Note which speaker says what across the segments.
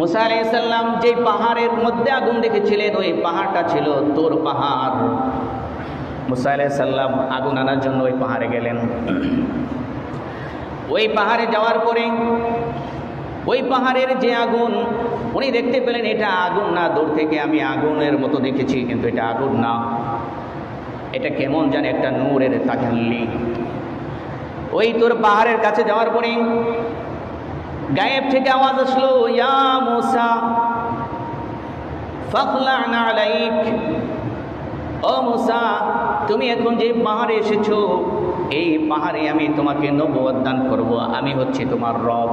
Speaker 1: মুসা আলাইসাল্লাম যে পাহাড়ের মধ্যে আগুন দেখেছিলেন, ওই পাহাড়টা ছিল তোর পাহাড়। মুসা আলাইসাল্লাম আগুন আনার জন্য ওই পাহাড়ে গেলেন। ওই পাহাড়ে যাওয়ার পরে ওই পাহাড়ের যে আগুন, উনি দেখতে পেলেন এটা আগুন না, দূর থেকে আমি আগুনের মতো দেখেছি, কিন্তু এটা আগুন না। এটা কেমন জানে একটা নূরের তাজাল্লি। ওই তোর পাহাড়ের কাছে যাওয়ার পরে গায়েব থেকে আওয়াজ আসলো, ইয়া মুসা, ফাখলা'না আলাইক। ও মুসা, তুমি এখন যে পাহাড়ে এসেছ, এই পাহাড়ে আমি তোমাকে নবুয়ত দান করব। আমি হচ্ছে তোমার রব,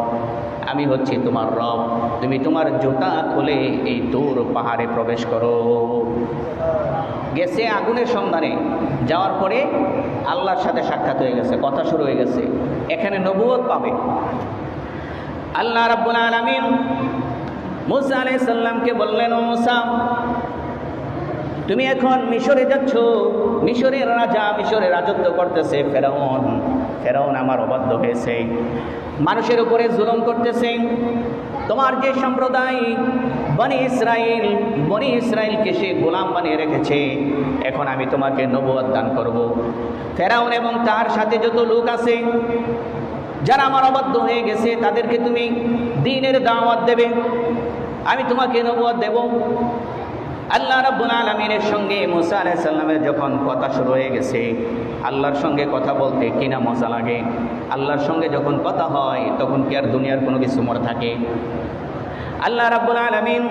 Speaker 1: আমি হচ্ছে তোমার রব। তুমি তোমার জুতা খুলে এই দূর পাহাড়ে প্রবেশ করো। গেছে আগুনের সন্ধানে। যাওয়ার পরে আল্লাহর সাথে সাক্ষাৎ হয়ে গেছে, কথা শুরু হয়ে গেছে। এখানে নবুয়ত পাবে। আল্লাহ রাব্বুল আলামিন মুসা আলাইহিস সালামকে বললেন, ও মুসা, তুমি এখন মিশরে যাচ্ছ। মিশরের রাজা মিশরে রাজত্ব করতেছে, ফেরাউন ফেরাউন আমার অবাধ্য হয়েছে। মানুষের উপরে জুলুম করতেছে। তোমার যে সম্প্রদায় বনি ইসরায়েল বনি ইসরায়েলকে সে গোলাম বানিয়ে রেখেছে, এখন আমি তোমাকে নবুয়ত দান করব। ফেরাউন এবং তার সাথে যত লোক আছে যারা আমার অবাধ্য হয়ে গেছে, তাদেরকে তুমি দিনের দাওয়াত দেবে। আমি তোমাকে নবুয়ত দেব। আল্লাহ রাব্বুল আলমিনের সঙ্গে মুসা আলাইহিস সালামের যখন কথা শুরু হয়ে গেছে, আল্লাহর সঙ্গে কথা বলতে কিনা মজা লাগে? আল্লাহর সঙ্গে যখন কথা হয়, তখন কি আর দুনিয়ার কোনো কিছু মনে থাকে? আল্লাহ রাব্বুল আলমিন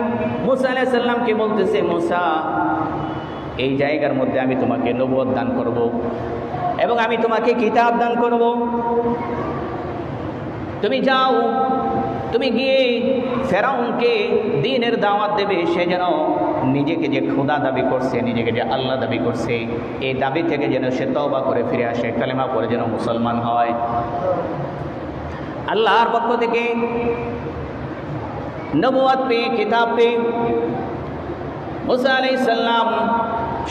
Speaker 1: মুসা আলাইহিস সালামকে বলতেছে, মুসা, এই জায়গার মধ্যে আমি তোমাকে নবুয়ত দান করব এবং আমি তোমাকে কিতাব দান করব। তুমি যাও, তুমি গিয়ে ফেরাউনকে দিনের দাওয়াত দেবে। সে যেন নিজেকে যে খোদা দাবি করছে, নিজেকে যে আল্লাহ দাবি করছে, এই দাবি থেকে যেন সে তবা করে ফিরে আসে, কালেমা করে যেন মুসলমান হয়। আল্লাহর পক্ষ থেকে নবুয়াত পেয়ে কিতাব পেয়ে মুসা আলাই সাল্লাম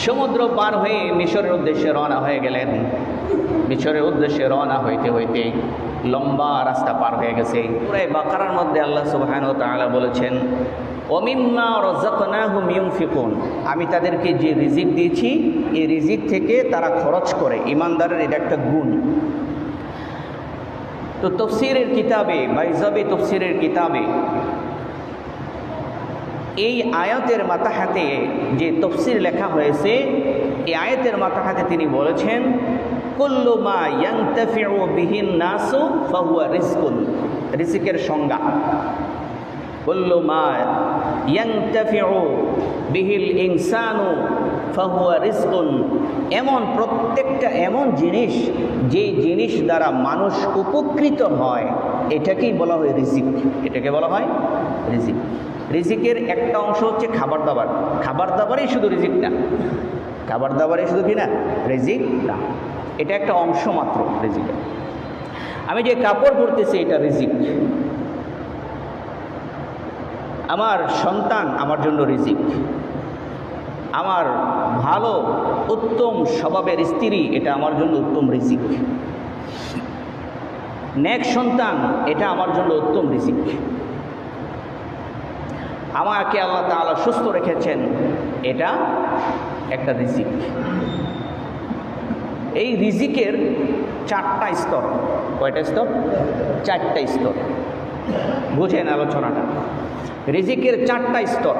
Speaker 1: সমুদ্র পার হয়ে মিশরের উদ্দেশ্যে রওনা হয়ে গেলেন। মিশরের উদ্দেশ্যে রওনা হইতে হইতে লম্বা রাস্তা পার হয়ে গেছে। পুরাই বাকারার মধ্যে আল্লাহ সুবহান ও তাআলা বলেছেন অমিম্মা রজাকনাহুম ইউনফিকুন। আমি তাদেরকে যে রিজিক দিয়েছি, এই রিজিক থেকে তারা খরচ করে। ইমানদারের এটা একটা গুণ। তো তফসিরের কিতাবে, বাইজাবে তফসিরের কিতাবে, এই আয়াতের মাতাহাতে যে তফসির লেখা হয়েছে, এই আয়াতের মাতাহাতে তিনি বলেছেন কুল্লু মা ইয়ান্তাফিউ বিহিন নাসু ফাহুয়া রিজকুন। রিজিকের সংজ্ঞা। কুল্লু মা ইয়ান্তাফিউ বিহিল ইনসানু ফাহুয়া রিজকুন। এমন প্রত্যেকটা এমন জিনিস, যে জিনিস দ্বারা মানুষ উপকৃত হয়, এটাকেই বলা হয় রিজিক। এটাকে বলা হয় রিজিক। রিজিকের একটা অংশ হচ্ছে খাবার দাবার খাবার দাবারই শুধু রিজিক না খাবার দাবারই শুধু কি না? রিজিক না এটা একটা অংশ মাত্র রিজিকের আমি যে কাপড় পরতেছি, এটা রিজিক আমার সন্তান আমার জন্য রিজিক আমার ভালো, উত্তম স্বভাবের স্ত্রী, এটা আমার জন্য উত্তম রিজিক নেক সন্তান, এটা আমার জন্য উত্তম রিজিক আমাকে আল্লাহ তাআলা সুস্থ রেখেছেন, এটা একটা রিজিক এই রিজিকের চারটা স্তর। কয়টা স্তর? চারটা স্তর। বুঝেন আলোচনাটা। রিজিকের চারটা স্তর।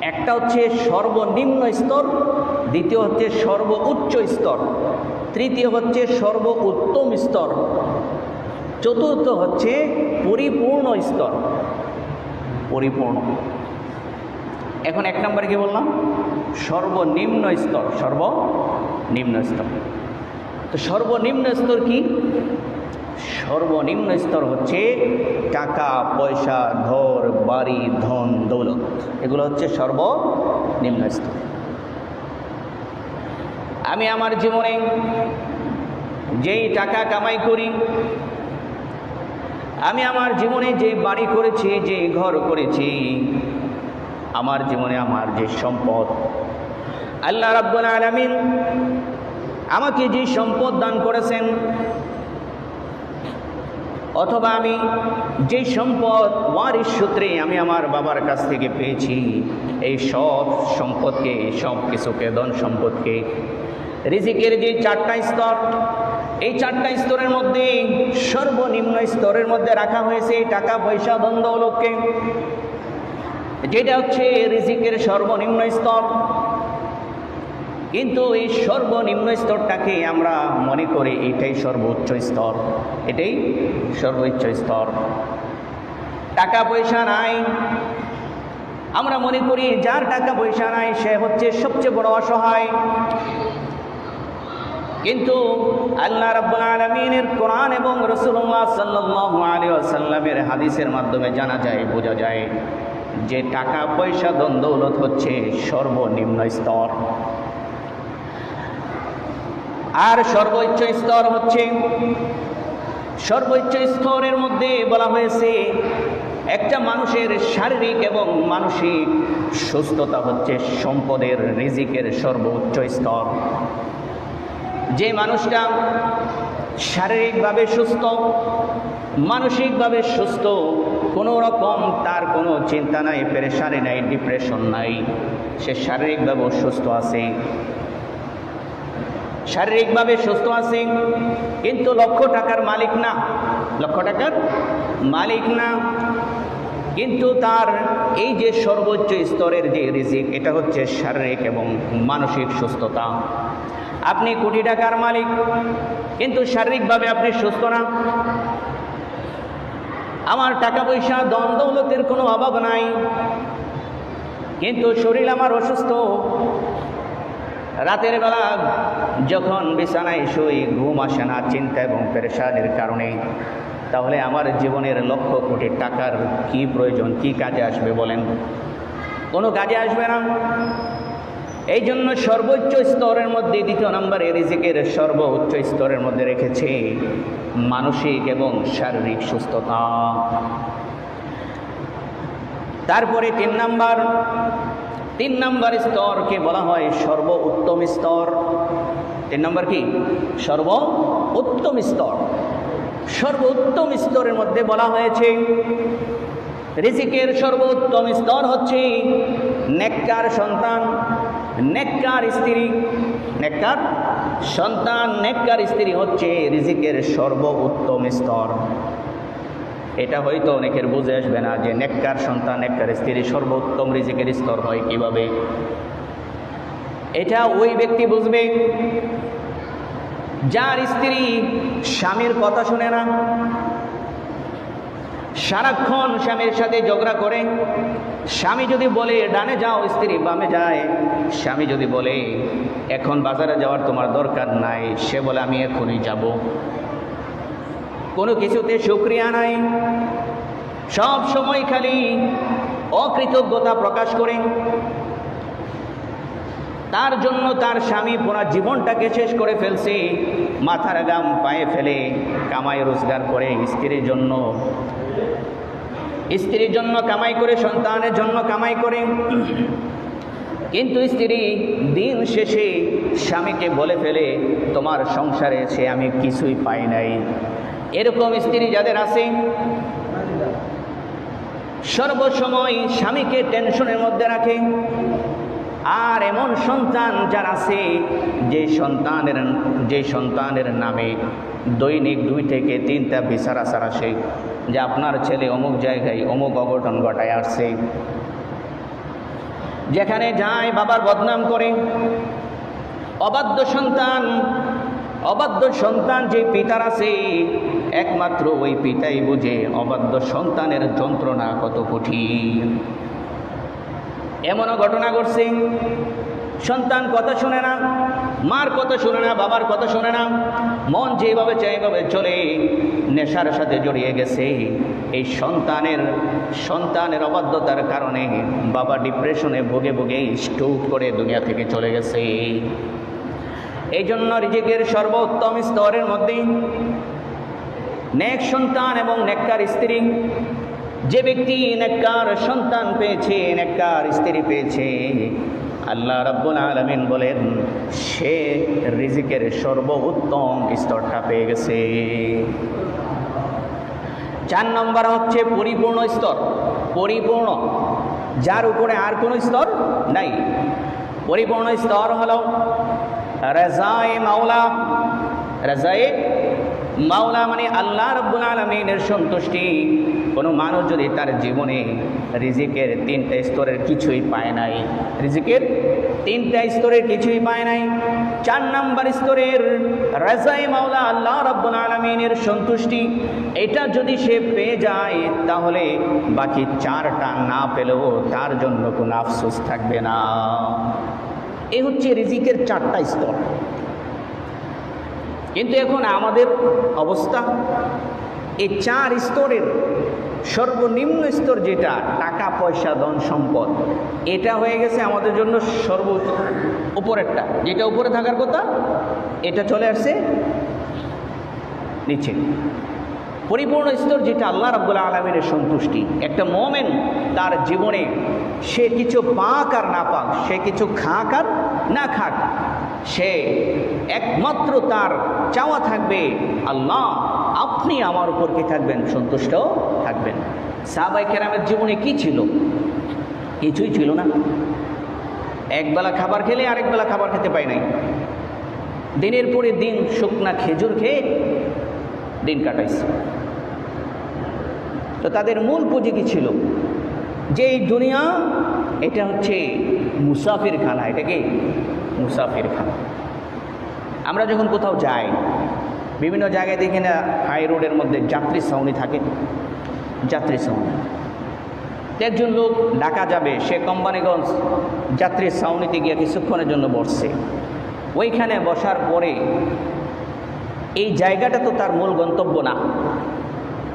Speaker 1: একটা হচ্ছে সর্বনিম্ন স্তর, দ্বিতীয় হচ্ছে সর্ব উচ্চ স্তর, তৃতীয় হচ্ছে সর্ব উত্তম স্তর, চতুর্থ হচ্ছে পরিপূর্ণ স্তর। পরিপূর্ণ। এখন এক নম্বরে কি বললাম? সর্বনিম্ন স্তর সর্বনিম্ন স্তর। তো সর্বনিম্ন স্তর কি? সর্বনিম্ন স্তর হচ্ছে টাকা, পয়সা, ঘর, বাড়ি, ধন, দৌলত। এগুলো হচ্ছে সর্বনিম্ন স্তর। আমি আমার জীবনে যেই টাকা কামাই করি, আমি আমার জীবনে যে বাড়ি করেছি, যে ঘর করেছি, আমার জীবনে আমার যে সম্পদ, আল্লাহ রাব্বুল আলামিন আমাকে যে সম্পদ দান করেছেন, অথবা আমি যে সম্পদ ওয়ারিস সূত্রে আমি আমার বাবার কাছ থেকে পেয়েছি, এই সব সম্পদকে, সব কিছুকে, ধন সম্পদকে, রিজিকের যে চারটা স্তর, এই চারটা স্তরের মধ্যে সর্বনিম্ন স্তরের মধ্যে রাখা হয়েছে টাকা, পয়সা দ্বন্দ্ব দৌলতকে যেটা হচ্ছে রিজিকের সর্বনিম্ন স্তর। কিন্তু এই সর্বনিম্ন স্তরটাকে আমরা মনে করি এটাই সর্বোচ্চ স্তর। এটাই সর্বোচ্চ স্তর। টাকা পয়সা নাই। আমরা মনে করি যার টাকা পয়সা নাই, সে হচ্ছে সবচেয়ে বড় অসহায়। কিন্তু আল্লাহ রাব্বুল কোরআন এবং রসুল্লাহ সাল্লাল্লাহু আলী আসাল্লামের হাদিসের মাধ্যমে জানা যায়, বোঝা যায় যে টাকা পয়সা দ্বন্দ্বলত হচ্ছে সর্বনিম্ন স্তর। আর সর্বোচ্চ স্তর হচ্ছে, সর্বোচ্চ স্তরের মধ্যে বলা হয়েছে, একটা মানুষের শারীরিক এবং মানসিক সুস্থতা হচ্ছে সম্পদের রিজিকের সর্বোচ্চ স্তর। যে মানুষটা শারীরিকভাবে সুস্থ, মানসিকভাবে সুস্থ, কোনো রকম তার কোনো চিন্তা নাই, পেরেশানি নাই, ডিপ্রেশন নাই, সে শারীরিকভাবেও সুস্থ আছে। শারীরিকভাবে সুস্থ আছে, কিন্তু লক্ষ টাকার মালিক না। লক্ষ টাকার মালিক না। কিন্তু তার এই যে সর্বোচ্চ স্তরের যে রিজিক, এটা হচ্ছে শারীরিক এবং মানসিক সুস্থতা। আপনি কোটি টাকার মালিক, কিন্তু শারীরিকভাবে আপনি সুস্থ না। আমার টাকা পয়সা দ্বন্দ্বলতের কোনো অভাব নাই। কিন্তু শরীর আমার অসুস্থ। রাতের বেলা যখন বিছানায় শুই, ঘুম আসে না, চিন্তা এবং পেরেশানির কারণে, তাহলে আমার জীবনের লক্ষ কোটি টাকার কি প্রয়োজন, কি কাজে আসবে বলেন? কোনো কাজে আসবে না। এই জন্য সর্বোচ্চ স্তরের মধ্যে, দ্বিতীয় নম্বরে রিজিকের সর্বোচ্চ স্তরের মধ্যে রেখেছে মানসিক এবং শারীরিক সুস্থতা। তারপরে তিন নাম্বার তিন নম্বর স্তরকে বলা হয় সর্ব উত্তম স্তর। তিন নম্বর কি? সর্ব উত্তম স্তর। সর্ব উত্তম স্তরের মধ্যে বলা হয়েছে রিজিকের সর্বোত্তম স্তর হচ্ছে নেককার সন্তান, নেককার স্ত্রী। নেককার সন্তান, নেককার স্ত্রী হচ্ছে রিজিকের সর্ব উত্তম স্তর। এটা হয়তো অনেকের বুঝে আসবে না যে নেককার সন্তান, নেককার স্ত্রী সর্বোত্তম রিজিকের স্তর হয় কীভাবে। এটা ওই ব্যক্তি বুঝবে, যার স্ত্রী স্বামীর কথা শুনে না, সারাক্ষণ স্বামীর সাথে ঝগড়া করে। স্বামী যদি বলে, ডানে যাও স্ত্রী, বামে যায়। স্বামী যদি বলে, এখন বাজারে যাওয়ার তোমার দরকার নাই। সে বলে, আমি এখনই যাব। কোনো কিছুতে সুক্রিয়া নাই। সব সময় খালি অকৃতজ্ঞতা প্রকাশ করে। তার জন্য তার স্বামী পুরা জীবনটাকে শেষ করে ফেলছে, মাথার গাম পায়ে ফেলে, কামাই রোজগার করে, স্ত্রীর জন্য। স্ত্রীর জন্য কামাই করে, সন্তানের জন্য কামাই করে। কিন্তু স্ত্রী দিন শেষে স্বামীকে বলে ফেলে, তোমার সংসারে সে আমি কিছুই পাই নাই। এরকম স্ত্রী যাদের আছে, সর্বসময় স্বামীকে টেনশনের মধ্যে রাখে। আর এমন সন্তান যার আছে, যে সন্তানের যে সন্তানের নামে দৈনিক দুই থেকে তিনটা বিচার আসার আসে, যে আপনার ছেলে অমুক জায়গায় অমুক অঘটন ঘটায় আসছে। যেখানে যায় বাবার বদনাম করে, অবাধ্য সন্তান অবাধ্য সন্তান যে পিতার আছে, একমাত্র ওই পিতাই বুঝে অবাধ্য সন্তানের যন্ত্রণা কত কঠিন। এমনও ঘটনা ঘটছে, সন্তান কথা শুনে না, মার কথা শুনে না, বাবার কথা শুনে না, মন যেভাবে চাইভাবে চলে, নেশার সাথে জড়িয়ে গেছে। এই সন্তানের সন্তানের অবাধ্যতার কারণে বাবা ডিপ্রেশনে ভোগে ভোগে স্ট্রোক করে দুনিয়া থেকে চলে গেছে। এই জন্য রিজিকের সর্বোত্তম স্তরের মধ্যে নেক সন্তান এবং নেককার স্ত্রী, যে ব্যক্তি নেককার সন্তান পেয়েছে, নেককার স্ত্রী পেয়েছে, আল্লাহ রাব্বুল আলমিন বলেন, সে রিজিকের সর্বোত্তম স্তরটা পেয়ে গেছে। চার নম্বর হচ্ছে পরিপূর্ণ স্তর, পরিপূর্ণ, যার উপরে আর কোনো স্তর নাই। পরিপূর্ণ স্তর হলো রেজায়ে মাওলা রেজায়ে মাওলা মানে আল্লাহ রব্বুল আলমিনের সন্তুষ্টি। কোনো মানুষ যদি তার জীবনে রিজিকের তিনটা স্তরের কিছুই পায় নাই, রিজিকের তিনটা স্তরের কিছুই পায় নাই, চার নাম্বার স্তরের রাজাই মাওলা আল্লাহ রব্বুল আলমিনের সন্তুষ্টি, এটা যদি সে পেয়ে যায়, তাহলে বাকি চারটা না পেলেও তার জন্য কোনো আফসোস থাকবে না। এ হচ্ছে রিজিকের চারটা স্তর। কিন্তু এখন আমাদের অবস্থা, এই চার স্তরের সর্বনিম্ন স্তর যেটা, টাকা, পয়সা, ধন, সম্পদ, এটা হয়ে গেছে আমাদের জন্য সর্ব উপরেরটা। যেটা উপরে থাকার কথা, এটা চলে আসছে নিচে। পরিপূর্ণ স্তর যেটা আল্লাহ রাব্বুল আলমিনের সন্তুষ্টি। একটা মোমেন, তার জীবনে সে কিছু পাক আর না পাক, সে কিছু খাক আর না খাক, সে একমাত্র তার চাওয়া থাকবে, আল্লাহ আপনি আমার উপর কি থাকবেন, সন্তুষ্ট থাকবেন। সাহাবাই কেরামের জীবনে কি ছিল? কিছুই ছিল না। একবেলা খাবার খেলে আরেকবেলা খাবার খেতে পাই নাই। দিনের পরে দিন শুকনা খেজুর খেয়ে দিন কাটাইছে। তো তাদের মূল পুঁজি কি ছিল? যে এই দুনিয়া, এটা হচ্ছে মুসাফির খানা এটা কি? মুসাফির খানা আমরা যখন কোথাও যাই, বিভিন্ন জায়গায় দেখি না, হাই রোডের মধ্যে যাত্রী ছাউনি থাকে। যাত্রী ছাউনি। তো একজন লোক ঢাকা যাবে, সে কোম্পানিগঞ্জ যাত্রীর ছাউনিতে গিয়ে কিছুক্ষণের জন্য বসছে। ওইখানে বসার পরে এই জায়গাটা তো তার মূল গন্তব্য না।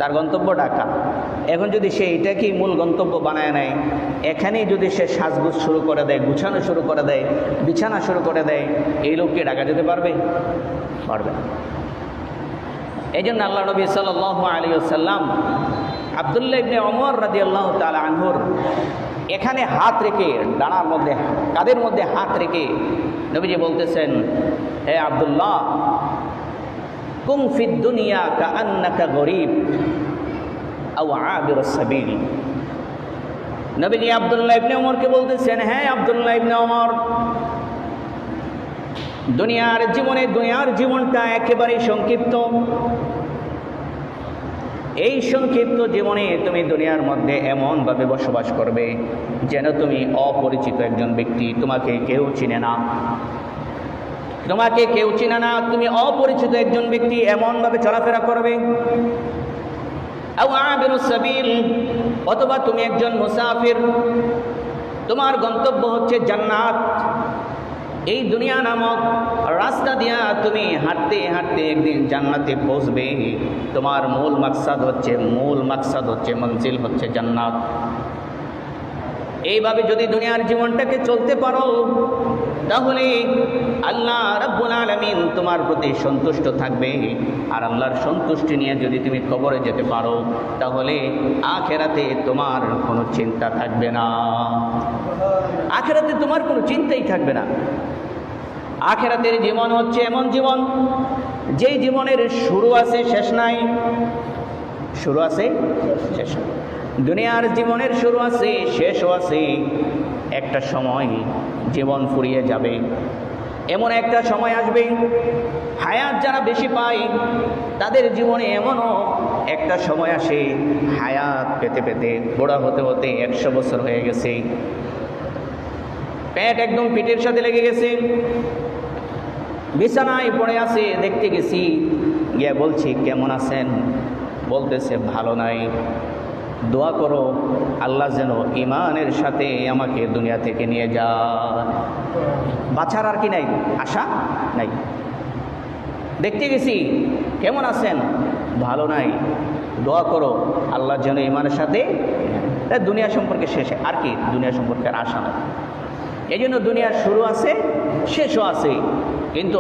Speaker 1: তার গন্তব্য ঢাকা এখন যদি সে এটাকেই মূল গন্তব্য বানায় নেয়, এখানেই যদি সে সাজগুজ শুরু করে দেয়, গুছানো শুরু করে দেয়, বিছানা শুরু করে দেয়, এই লোককে ঢাকা যেতে পারবে? পারবে এই জন্য আল্লাহ নবী সাল আলী সাল্লাম আবদুল্লাহ ইবনে অমর রাজি আল্লাহ তাল আনহুর এখানে হাত রেখে, ডানার মধ্যে কাদের মধ্যে হাত রেখে নবীজি বলতেছেন, হে আবদুল্লাহ কুম ফিদ দুনিয়া কা আন্নাকা গরিব আও আবির সাবিল। নবীজি আবদুল্লাহ ইবনে ওমরকে বলতেছেন হ্যাঁ আবদুল্লাহ ইবনে ওমর দুনিয়ার জীবনে দুনিয়ার জীবনটা একেবারেই সংক্ষিপ্ত। এই সংক্ষিপ্ত জীবনে তুমি দুনিয়ার মধ্যে এমনভাবে বসবাস করবে যেন তুমি অপরিচিত একজন ব্যক্তি তোমাকে কেউ চিনে না। তোমাকে কেউ চিনে না, তুমি অপরিচিত একজন ব্যক্তি, এমনভাবে চলাফেরা করবে। অথবা তুমি একজন মুসাফির। তোমার গন্তব্য হচ্ছে জান্নাত। এই দুনিয়া নামক রাস্তা দিয়া তুমি হাঁটতে হাঁটতে একদিন জান্নাতে পৌঁছবে। তোমার মূল মাকসাদ হচ্ছে, মূল মাকসাদ হচ্ছে, মঞ্জিল হচ্ছে জান্নাত। এইভাবে যদি দুনিয়ার জীবনটাকে চলতে পারো, তাহলে আল্লাহ রাব্বুল আলামিন তোমার প্রতি সন্তুষ্ট থাকবে। আর আল্লাহর সন্তুষ্টি নিয়ে যদি তুমি কবরে যেতে পারো, তাহলে আখেরাতে তোমার কোনো চিন্তা থাকবে না। আখেরাতে তোমার কোনো চিন্তাই থাকবে না। আখেরাতের জীবন হচ্ছে এমন জীবন, যেই জীবনের শুরু আছে, শেষ নাই। শুরু আছে, শেষ নাই। দুনিয়ার জীবনের শুরু আছে, শেষও আছে। একটা সময় জীবন ফুরিয়ে যাবে। এমন একটা সময় আসবে, হায়াত যারা বেশি পায়, তাদের জীবনে এমনও একটা সময় আসে, হায়াত পেতে পেতে, বুড়া হতে হতে একশো বছর হয়ে গেছে। পেট একদম পিঠের সাথে লেগে গেছে। বিছানায় পড়ে আছে, দেখতে গেছি, গিয়ে বলছি, কেমন আছেন? বলতেছে, ভালো নাই। দোয়া করো, আল্লাহ যেন ইমানের সাথে আমাকে দুনিয়া থেকে নিয়ে যায়। বাছার আর কি নাই? আশা নাই। দেখতে গেছি, কেমন আছেন? ভালো নাই। দোয়া করো, আল্লাহ যেন ইমানের সাথে দুনিয়া সম্পর্কে শেষে, আর কি, দুনিয়া সম্পর্কে আশা নাই। এই জন্য দুনিয়ার শুরু আছে, শেষও আছে, কিন্তু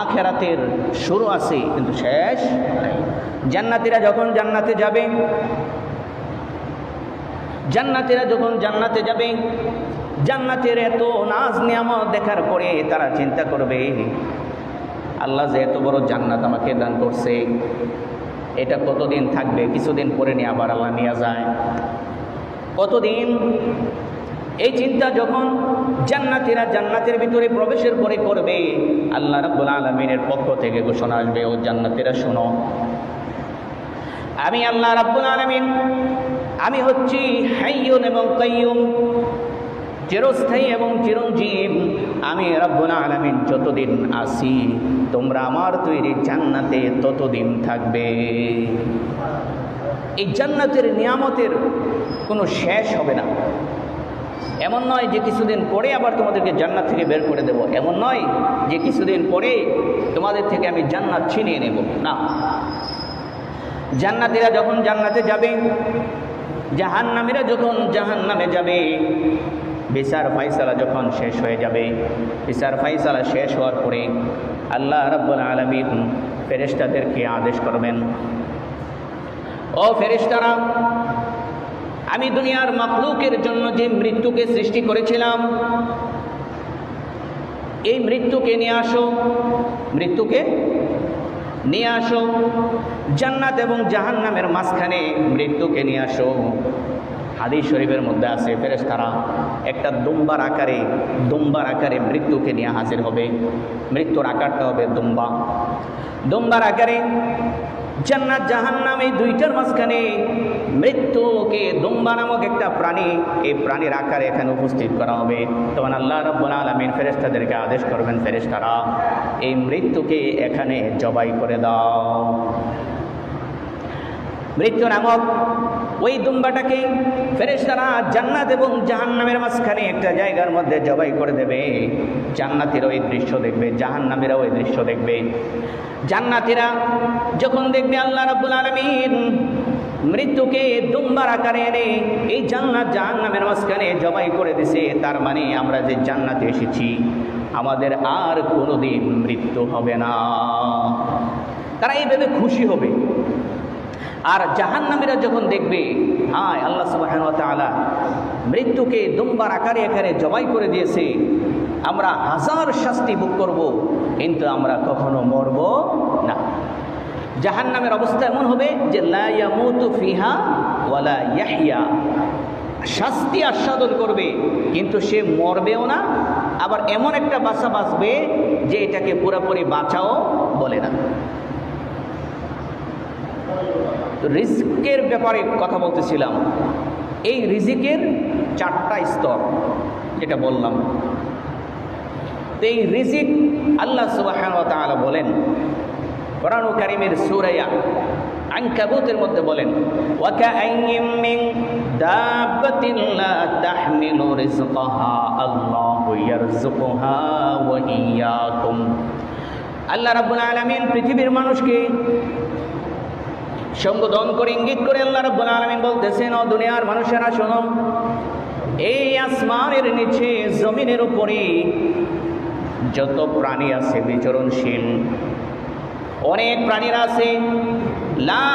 Speaker 1: আখেরাতের শুরু আছে, কিন্তু শেষ জান্নাতিরা যখন জান্নাতে যাবে জান্নাতিরা যখন জান্নাতে যাবে, জান্নাতের এত নাজ নিয়ামত দেখার পরে তারা চিন্তা করবে, আল্লাহ যে এত বড় জান্নাত আমাকে দান করছে, এটা কতদিন থাকবে? কিছুদিন পরে নিয়ে আবার আল্লাহ নিয়ে যায়। কতদিন? এই চিন্তা যখন জান্নাতিরা জান্নাতের ভিতরে প্রবেশের পরে করবে, আল্লাহ রাব্বুল আলমিনের পক্ষ থেকে ঘোষণা আসবে, ও জান্নাতিরা শোনো। আমি আল্লাহ রাব্বুল আলমিন আমি হচ্ছি হাইয়ুন এবং কাইয়ুম, চিরস্থায়ী এবং চিরঞ্জীব। আমি রব্বুল আলমিন যতদিন আসি তোমরা আমার তৈরি জান্নাতে ততদিন থাকবে। এই জান্নাতের নিয়ামতের কোনো শেষ হবে না। এমন নয় যে কিছুদিন পরে আবার তোমাদেরকে জান্নাত থেকে বের করে দেব। এমন নয় যে কিছুদিন পরে তোমাদের থেকে আমি জান্নাত ছিনিয়ে নেব। না। জান্নাতিরা যখন জান্নাতে যাবে জাহান্নামীরা যখন জাহান্নামে যাবে, বিচার ফাইসালা যখন শেষ হয়ে যাবে, বিচার ফাইসালা শেষ হওয়ার পরে আল্লাহ রাব্বুল আলমিন ফেরেশতাদেরকে আদেশ করবেন, ও ফেরেশতারা, আমি দুনিয়ার মখলুকের জন্য যে মৃত্যুকে সৃষ্টি করেছিলাম, এই মৃত্যুকে নিয়ে আসো, মৃত্যুকে নিয়ে আসো। জান্নাত এবং জাহান নামের মাঝখানে মৃত্যুকে নিয়ে আসো। হাদিস শরীফের মধ্যে আছে, ফেরেশতারা একটা দুম্বার আকারে দুম্বার আকারে মৃত্যুকে নিয়ে হাজির হবে। মৃত্যুর আকারটা হবে দুম্বা। দুম্বার আকারে জান্নাত, জাহান্নাম, এই দুইটার মাঝখানে মৃত্যুকে দুম্বা নামক একটা প্রাণী, এই প্রাণীর আকারে এখানে উপস্থিত করা হবে। তখন আল্লাহ রব্বুল আলমিন ফেরেস্তাদেরকে আদেশ করবেন ফেরেস্তারা এই মৃত্যুকে এখানে জবাই করে দাও। মৃত্যু নামক ওই দুম্বাটাকে ফেরেশতারা জান্নাত এবং জাহান্নামের মাঝখানে একটা জায়গার মধ্যে জবাই করে দেবে। জান্নাতিরা ওই দৃশ্য দেখবে জাহান্নামীরা ওই দৃশ্য দেখবে। জান্নাতিরা যখন দেখবে আল্লাহ রাব্বুল আলামিন মৃত্যুকে দুম্বার আকারে এনে এই জান্নাত জাহান্নামের মাঝখানে জবাই করে দিছে, তার মানে আমরা যে জান্নাতে এসেছি, আমাদের আর কোনোদিন মৃত্যু হবে না। তারা এই ভেবে খুশি হবে। আর জাহান্নামীরা যখন দেখবে, হায় আল্লাহ সুবাহন তালা মৃত্যুকে দুম্বার আকারে এখানে জবাই করে দিয়েছে, আমরা হাজার শাস্তি ভোগ করব, কিন্তু আমরা কখনো মরব না। জাহান্নামের অবস্থা এমন হবে যে ফিহা ওয়ালা ইয়াহিয়া শাস্তি আস্বাদন করবে, কিন্তু সে মরবেও না, আবার এমন একটা বাসা বাঁচবে যে এটাকে পুরোপুরি বাঁচাও বলে না। রিস্কের ব্যাপারে কথা বলতেছিলাম। এই রিজিকের চারটা স্তর যেটা বললাম। তো এই রিজিক আল্লাহ তাআলা বলেন, কোরআন কারিমের সুরাইয়া আনকাবুতের মধ্যে বলেন আল্লাহু রাব্বুল আলামিন পৃথিবীর মানুষকে সম্বোধন করে, ইঙ্গিত করে আল্লাহ রব্বুল আলমিন বলতেছেন, ও দুনিয়ার মানুষেরা, শোনো, এই আসমানের নিচে, জমিনের উপরে যত প্রাণী আছে, বিচরণশীল। অনেক প্রাণীরা আছে, লা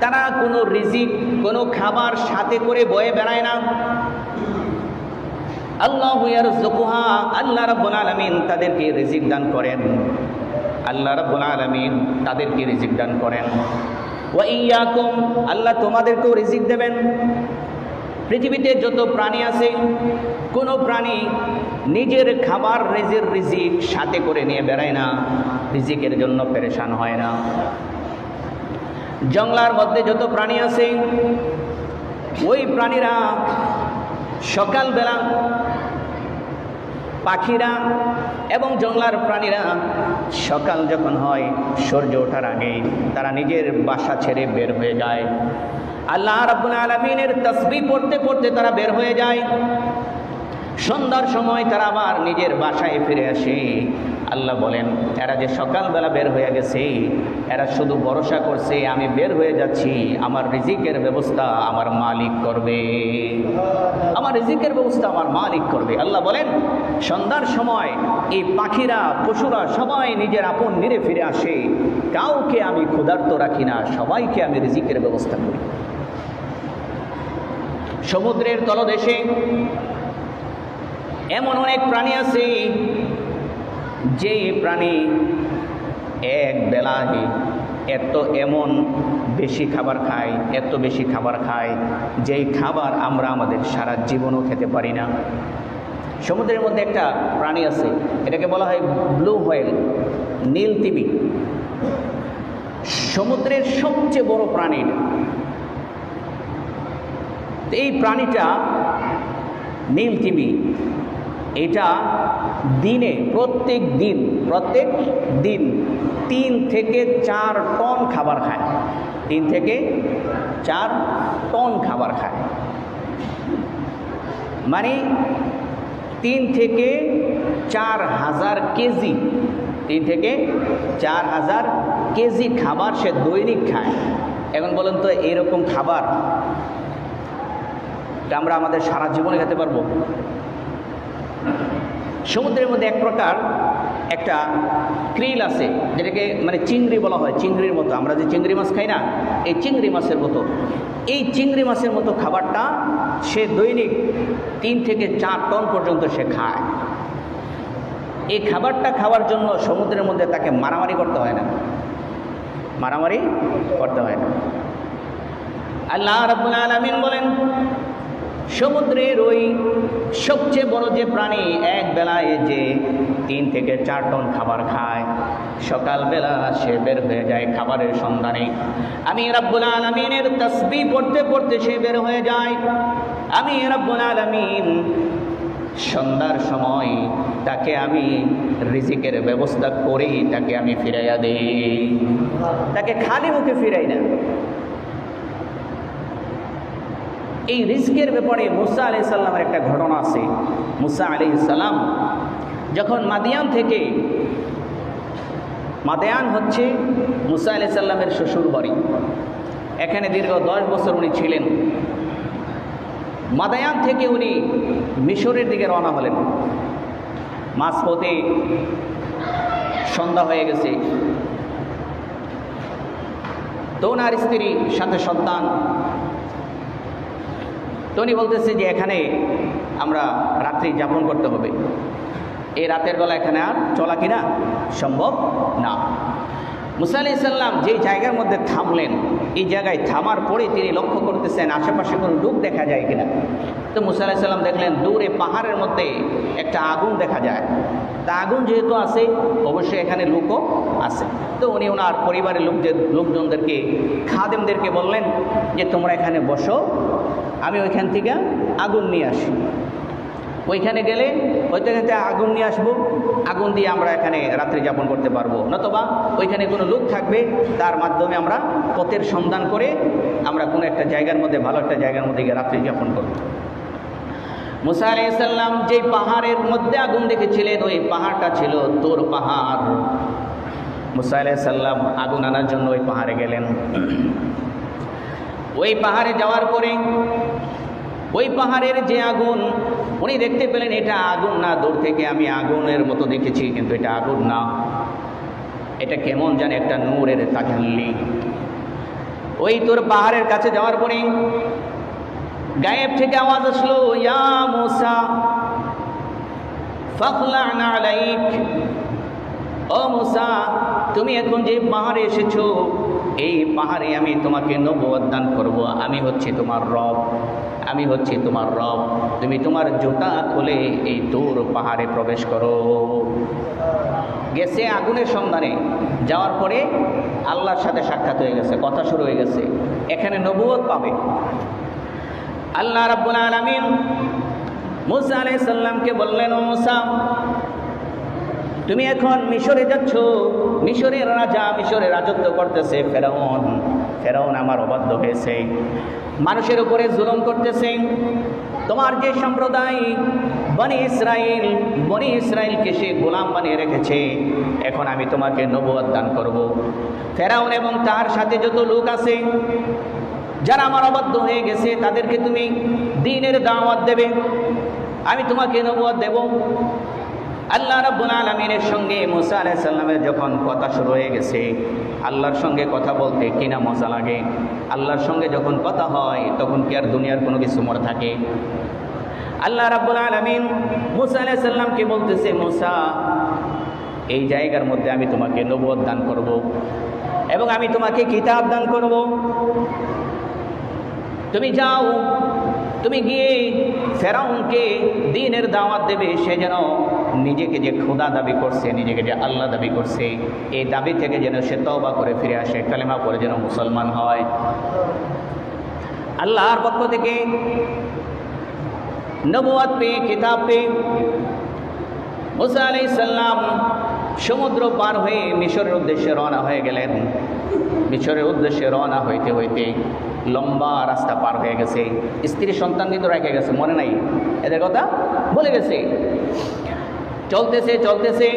Speaker 1: তারা কোনো রিজিক, কোনো খাবার সাথে করে বয়ে বেড়ায় না। আল্লাহ আল্লাহ রাব্বুল আলামিন তাদেরকে রিজিক দান করেন। আল্লাহ রাব্বুল আলামিন তাদেরকে রিজিক দান করেন। ওয়া ইয়াকুম, আল্লাহ তোমাদেরকেও রিজিক দেবেন। পৃথিবীতে যত প্রাণী আছে, কোনো প্রাণী নিজের খাবার রেজের রিজিক সাথে করে নিয়ে বেড়ায় না, রিজিকের জন্য পেরেশান হয় না। জংলার মধ্যে যত প্রাণী আছে, ওই প্রাণীরা সকালবেলা পাখিরা এবং জংলার প্রাণীরা সকাল যখন হয়, সূর্য ওঠার আগে তারা নিজের বাসা ছেড়ে বের হয়ে যায়। আল্লাহ রাব্বুল আলমিনের তসবি পড়তে পড়তে তারা বের হয়ে যায়। সন্ধ্যার সময় তারা আবার নিজের বাসায় ফিরে আসে। আল্লাহ বলেন, এরা যে সকালবেলা বের হয়ে গেছে, এরা শুধু ভরসা করছে, আমি বের হয়ে যাচ্ছি, আমার রিজিকের ব্যবস্থা আমার মালিক করবে। আমার রিজিকের ব্যবস্থা আমার মালিক করবে। আল্লাহ বলেন, সন্ধ্যার সময় এই পাখিরা, পশুরা সবাই নিজের আপন নিরে ফিরে আসে। কাউকে আমি ক্ষুধার্ত রাখি না, সবাইকে আমি রিজিকের ব্যবস্থা করি। সমুদ্রের তলদেশে এমন অনেক প্রাণী আছে যে প্রাণী এক বেলায় এত এমন বেশি খাবার খায়, এত বেশি খাবার খায়, যেই খাবার আমরা আমাদের সারা জীবনও খেতে পারি না। সমুদ্রের মধ্যে একটা প্রাণী আছে, এটাকে বলা হয় ব্লু হোয়েল, নীল তিমি। সমুদ্রের সবচেয়ে বড় প্রাণী এই প্রাণীটা নীল তিমি, এটা দিনে, প্রত্যেক দিন প্রত্যেক দিন তিন থেকে চার টন খাবার খায়। তিন থেকে চার টন খাবার খায়। মানে তিন থেকে চার হাজার কেজি, তিন থেকে চার হাজার কেজি খাবার সে দৈনিক খায়। এখন বলেন তো এরকম খাবার আমরা আমাদের সারা জীবনে খেতে পারব? সমুদ্রের মধ্যে এক প্রকার একটা ক্রিল আছে, যেটাকে মানে চিংড়ি বলা হয়, চিংড়ির মতো। আমরা যে চিংড়ি মাছ খাই না, এই চিংড়ি মাছের মতো। এই চিংড়ি মাছের মতো খাবারটা সে দৈনিক তিন থেকে চার টন পর্যন্ত সে খায়। এই খাবারটা খাওয়ার জন্য সমুদ্রের মধ্যে তাকে মারামারি করতে হয় না। মারামারি করতে হয় না। আল্লাহ রাব্বুল আলামিন বলেন সমুদ্রের ওই সবচেয়ে বড় যে প্রাণী, এক বেলায় যে তিন থেকে চার টন খাবার খায়। সকালবেলা সে বের হয়ে যায় খাবারের সন্ধানে। আমি রাব্বুল আলমিনের তসবি পড়তে পড়তে সে বের হয়ে যায়। আমি রাব্বুল আলমিন সন্ধ্যার সময় তাকে আমি রিজিকের ব্যবস্থা করেই তাকে আমি ফিরাইয়া দিই। তাকে খালি মুখে ফিরাই না এই রিস্কের ব্যাপারে মুসা আলি সাল্লামের একটা ঘটনা আছে। মুসা আলি সাল্লাম যখন মাদিয়ান থেকে, মাদিয়ান হচ্ছে মুসা আলি সাল্লামের শ্বশুর বাড়ি এখানে দীর্ঘ দশ বছর উনি ছিলেন। মাদায়ান থেকে উনি মিশরের দিকে রওনা হলেন। মাঝপথে সন্ধ্যা হয়ে গেছে। তো ওনার স্ত্রী, সাথে সন্তান তো উনি বলতেছে যে এখানে আমরা রাত্রি যাপন করতে হবে। এই রাতের বেলা এখানে আর চলা কিনা সম্ভব না। মুসা আলি সাল্লাম যে জায়গার মধ্যে থামলেন, এই জায়গায় থামার পরে তিনি লক্ষ্য করতেছেন আশেপাশে কোনো লোক দেখা যায় কিনা। তো মুসা আলাহি সাল্লাম দেখলেন, দূরে পাহাড়ের মধ্যে একটা আগুন দেখা যায়। তা আগুন যেহেতু আছে, অবশ্যই এখানে লোকও আছে। তো উনি ওনার পরিবারের লোকদের লোকজনদেরকে, খাদেমদেরকে বললেন যে তোমরা এখানে বসো আমি ওইখান থেকে আগুন নিয়ে আসি। ওইখানে গেলে ওইখানে আগুন নিয়ে আসব, আগুন দিয়ে আমরা এখানে রাত্রি যাপন করতে পারব। নতবা ওইখানে কোনো লোক থাকবে, তার মাধ্যমে আমরা পথের সন্ধান করে আমরা কোনো একটা জায়গার মধ্যে, ভালো একটা জায়গার মধ্যে গিয়ে রাত্রি যাপন করব। মুসা আলাইসাল্লাম যে পাহাড়ের মধ্যে আগুন দেখেছিলেন, ওই পাহাড়টা ছিল তোর পাহাড়। মুসা আলাইসাল্লাম আগুন আনার জন্য ওই পাহাড়ে গেলেন। ওই পাহাড়ে যাওয়ার পরে ওই পাহাড়ের যে আগুন, উনি দেখতে পেলেন এটা আগুন না, দূর থেকে আমি আগুনের মতো দেখেছি, কিন্তু এটা আগুন না। এটা কেমন জানে একটা নূরের তাজাল্লি। ওই তোর পাহাড়ের কাছে যাওয়ার পরে গায়েব থেকে আওয়াজ আসলো, ইয়া মুসা আলাইক। ও মুসা, তুমি এখন যে পাহাড়ে এসেছ এই পাহাড়ে আমি তোমাকে নবুয়ত দান করব। আমি হচ্ছে তোমার রব। আমি হচ্ছে তোমার রব। তুমি তোমার জুতা খুলে এই দূর পাহাড়ে প্রবেশ করো। গেছে আগুনের সন্ধানে। যাওয়ার পরে আল্লাহর সাথে সাক্ষাৎ হয়ে গেছে। কথা শুরু হয়ে গেছে। এখানে নবুয়ত পাবে। আল্লাহ রাব্বুল আলামিন মুসা আলাইহিস সালামকে বললেন, ও মুসা তুমি এখন মিশরে যাচ্ছ, মিশরের রাজা মিশরে রাজত্ব করতেছে, ফেরাউন ফেরাউন আমার অবাধ্য হয়েছে। মানুষের উপরে জুলুম করতেছে। তোমার যে সম্প্রদায়, বনি ইসরায়েল বনি ইসরায়েলকে সে গোলাম বানিয়ে রেখেছে, এখন আমি তোমাকে নবুয়ত দান করব। ফেরাউন এবং তার সাথে যত লোক আছে, যারা আমার অবাধ্য হয়ে গেছে, তাদেরকে তুমি দিনের দাওয়াত দেবে। আমি তোমাকে নবুয়ত দেব। আল্লাহ রাব্বুল আলমিনের সঙ্গে মুসা আলাইহিস সালামের যখন কথা শুরু হয়ে গেছে, আল্লাহর সঙ্গে কথা বলতে কিনা মজা লাগে? আল্লাহর সঙ্গে যখন কথা হয়, তখন কি আর দুনিয়ার কোনো কিছু মনে থাকে? আল্লাহ রাব্বুল আলমিন মুসা আলাইহিস সালামকে বলতেছে, মুসা, এই জায়গার মধ্যে আমি তোমাকে নবদ দান করব এবং আমি তোমাকে কিতাব দান করব। তুমি যাও, তুমি গিয়ে ফেরাউনকে দিনের দাওয়াত দেবে, সে যেন নিজেকে যে খোদা দাবি করছে, নিজেকে যে আল্লাহ দাবি করছে, এই দাবি থেকে যেন সে তওবা করে ফিরে আসে, কালেমা করে যেন মুসলমান হয়। আল্লাহর পক্ষ থেকে নবুয়াত পেয়ে কিতাব পেয়ে মুসা আলাই সাল্লাম সমুদ্র পার হয়ে মিশরের উদ্দেশ্যে রওনা হয়ে গেলেন। মিশরের উদ্দেশ্যে রওনা হইতে হইতে লম্বা রাস্তা পার হয়ে গেছে। স্ত্রী সন্তান কিন্তু রেখে গেছে, মনে নাই? এদের কথা বলে গেছে। চলতেছে চলতেছে।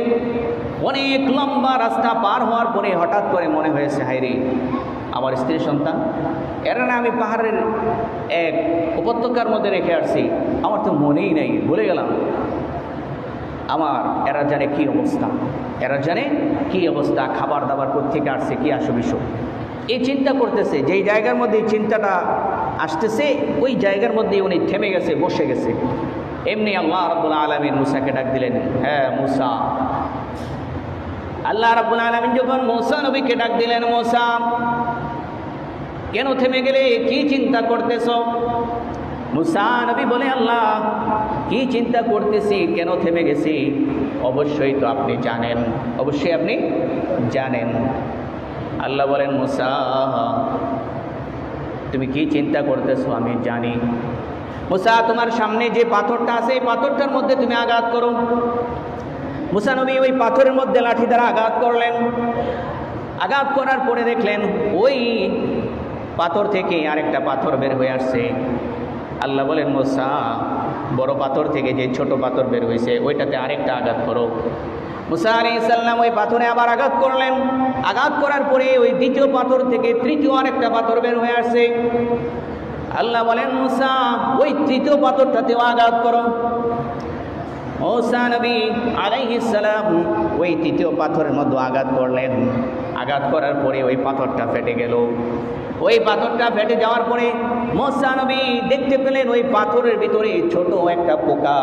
Speaker 1: অনেক লম্বা রাস্তা পার হওয়ার পরে হঠাৎ করে মনে হয়েছে হাইরে আমার স্ত্রী সন্তান। এরা না আমি পাহাড়ের এক উপত্যকার মধ্যে রেখে আসছি। আমার তো মনেই নেই, ভুলে গেলাম। আমার এরা জানে কি অবস্থা। এরা জানে কি অবস্থা খাবার দাবার কোথেকে আসছে, কী আসো বিষয় এই চিন্তা করতেছে, যেই জায়গার মধ্যে চিন্তাটা আসতেছে, ওই জায়গার মধ্যে উনি থেমে গেছে, বসে গেছে। এমনি আল্লাহ রব্বুল আলমিন মুসাকে ডাক দিলেন হ্যাঁ মুসা। আল্লাহ রব্বুল আলমিন যখন মৌসা নবীকে ডাক দিলেন, মৌসা, কেন থেমে গেলে? কি চিন্তা করতেছ? মুসা নবী বলে, আল্লাহ, কি চিন্তা করতেছি? কেন থেমে গেছি? অবশ্যই তো আপনি জানেন, অবশ্যই আপনি জানেন। আল্লাহ বলেন, মুসা, তুমি কি চিন্তা করতেছো? আমি জানি। মুসা, তোমার সামনে যে পাথরটা আছে, এই পাথরটার মধ্যে তুমি আঘাত করো। মুসা নবী ওই পাথরের মধ্যে লাঠি দ্বারা আঘাত করলেন। আঘাত করার পরে দেখলেন, ওই পাথর থেকে আরেকটা পাথর বের হয়ে আসছে। আল্লাহ বলেন, মোসা, বড় পাথর থেকে যে ছোট পাথর বের হয়েছে, ওইটাতে আরেকটা আঘাত করো। মুসা আলী ইসাল্লাম ওই পাথরে আবার আঘাত করলেন। আঘাত করার পরে ওই দ্বিতীয় পাথর থেকে তৃতীয় আরেকটা পাথর বের হয়ে আসছে। আল্লাহ বলেন, মুসা, ওই তৃতীয় পাথরটাতেও আঘাত করো। মৌসা নবী সালাম ওই তৃতীয় পাথরের মধ্যে আঘাত করলেন। আঘাত করার পরে ওই পাথরটা ফেটে গেল। ওই পাথরটা ফেটে যাওয়ার পরে মৌসা নবী দেখতে পেলেন ওই পাথরের ভিতরে ছোট একটা পোকা।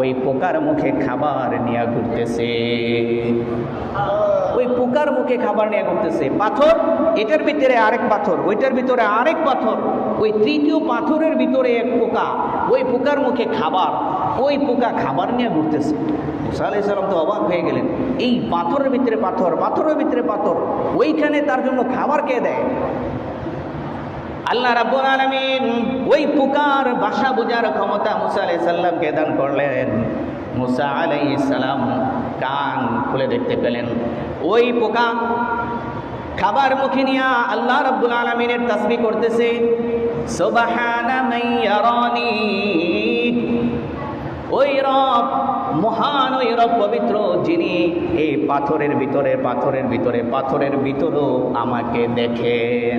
Speaker 1: ওই পোকার মুখে খাবার নিয়ে ঘুরতেছে। ওই পোকার মুখে খাবার নিয়ে ঘুরতেছে। পাথর, এটার ভিতরে আরেক পাথর, ওইটার ভিতরে আরেক পাথর, ওই তৃতীয় পাথরের ভিতরে এক পোকা, ওই পোকার মুখে খাবার, ওই পোকা খাবার নিয়ে ঘুরতেছে। মুসা তো অবাক হয়ে গেলেন। এই পাথরের ভিতরে পাথর, পাথরের ভিতরে পাথর, ওইখানে তার জন্য খাবার কে দেয়? আল্লাহ রাব্বুল আলামিন ওই পোকার বাসা বোঝার ক্ষমতা মুসা আলাইহিস সালামকে দান করলেন। মুসা আলাইহিস সালাম কান খুলে দেখতে পেলেন। ওই পোকা খাবার মুখে নিয়া আল্লাহ রাব্বুল আলামিনের তাসবিহ করতেছে। ওই রব, মহান ওই রব পবিত্র যিনি এই পাথরের ভিতরে পাথরের ভিতরে, পাথরের ভিতরেও আমাকে দেখেন।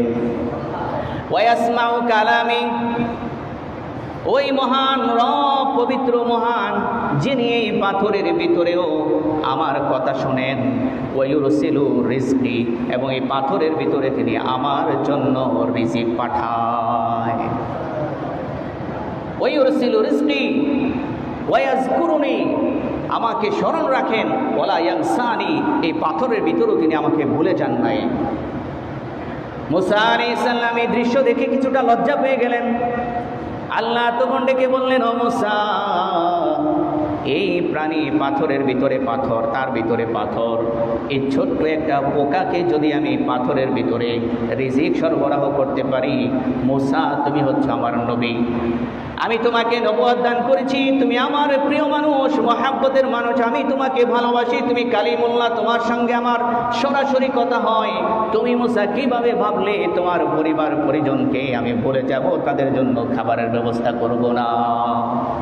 Speaker 1: ওয়াসমাউ কালামি। ওই মহান রব, পবিত্র মহান, যিনি এই পাথরের ভিতরেও আমার কথা শোনেন। ওয়ুরসিলু রিজকি, এবং এই পাথরের ভিতরে তিনি আমার জন্য রিজিক পাঠায়। ওয়ুরসিলু রিজকি ওয়াজকুরুনি আমাকে স্মরণ রাখেন। ওলা ইয়ানসানি, এই পাথরের ভিতরেও তিনি আমাকে ভুলে যান নাই। মুসা ইসাল্লাম এই দৃশ্য দেখে কিছুটা লজ্জা পেয়ে গেলেন। আল্লাহ তখন ডেকে বললেন, ও মুসা এই প্রাণী পাথরের ভিতরে পাথর, তার ভিতরে পাথর। এই ছোট্ট একটা পোকাকে যদি আমি পাথরের ভিতরে রিজিক সরবরাহ করতে পারি, মুসা, তুমি হচ্ছে আমার নবী। আমি তোমাকে নবদ দান করেছি, তুমি আমার প্রিয় মানুষ, মহাব্বতের মানুষ, আমি তোমাকে ভালোবাসি, তুমি কালিমুল্লাহ, তোমার সঙ্গে আমার সরাসরি কথা হয়। তুমি মুসা, কীভাবে ভাবলে তোমার পরিবার পরিজনকে আমি বলে যাব? তাদের জন্য খাবারের ব্যবস্থা করব না।